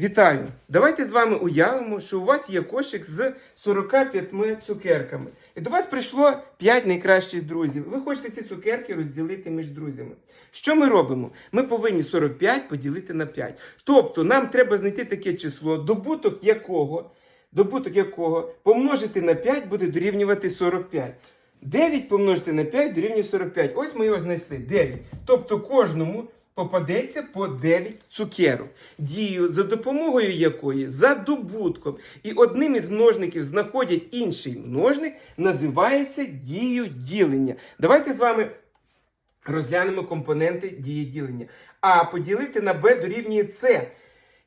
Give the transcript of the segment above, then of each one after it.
Вітаю! Давайте з вами уявимо, що у вас є кошик з 45 цукерками. І до вас прийшло 5 найкращих друзів. Ви хочете ці цукерки розділити між друзями. Що ми робимо? Ми повинні 45 поділити на 5. Тобто нам треба знайти таке число, добуток якого, добуток якого помножити на 5 буде дорівнювати 45. 9 помножити на 5 дорівнює 45. Ось ми його знайшли. 9. Тобто кожному попадеться по 9 цукерок, дію, за допомогою якої за добутком і одним із множників знаходять інший множник, називається дію ділення. Давайте з вами розглянемо компоненти дії ділення. А поділити на b дорівнює c.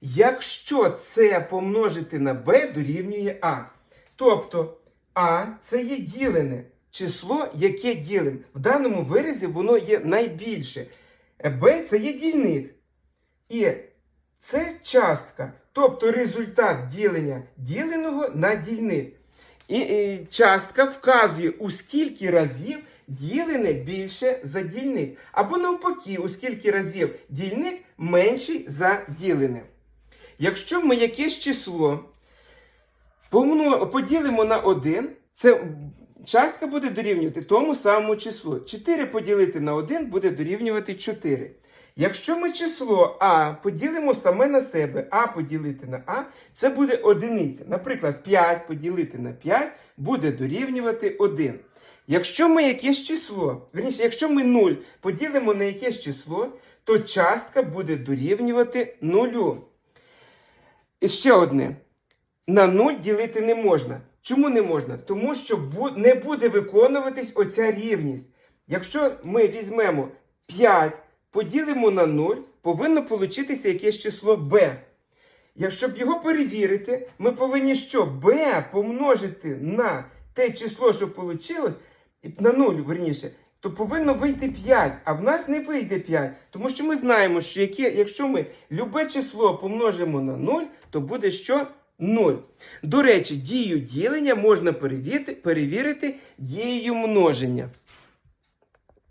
Якщо c помножити на b дорівнює а. Тобто а це є ділене число, яке ділим. В даному виразі воно є найбільше. B це є дільник. І це частка. Тобто результат ділення діленого на дільник. І, і частка вказує, у скільки разів ділене більше за дільник. Або навпаки, у скільки разів дільник менший за ділене. Якщо ми якесь число поділимо на 1, це частка буде дорівнювати тому самому числу. 4 поділити на 1 буде дорівнювати 4. Якщо ми число А поділимо саме на себе, А поділити на А, це буде одиниця. Наприклад, 5 поділити на 5 буде дорівнювати 1. Якщо ми якесь число, верніше, якщо ми 0 поділимо на якесь число, то частка буде дорівнювати 0. І ще одне. На 0 ділити не можна. Чому не можна? Тому що не буде виконуватись оця рівність. Якщо ми візьмемо 5, поділимо на 0, повинно получитися якесь число b. Якщо б його перевірити, ми повинні що? b помножити на те число, що вийшло, на 0, верніше, то повинно вийти 5, а в нас не вийде 5. Тому що ми знаємо, що яке, якщо ми любе число помножимо на 0, то буде що? 0. До речі, дію ділення можна перевірити, перевірити дією множення.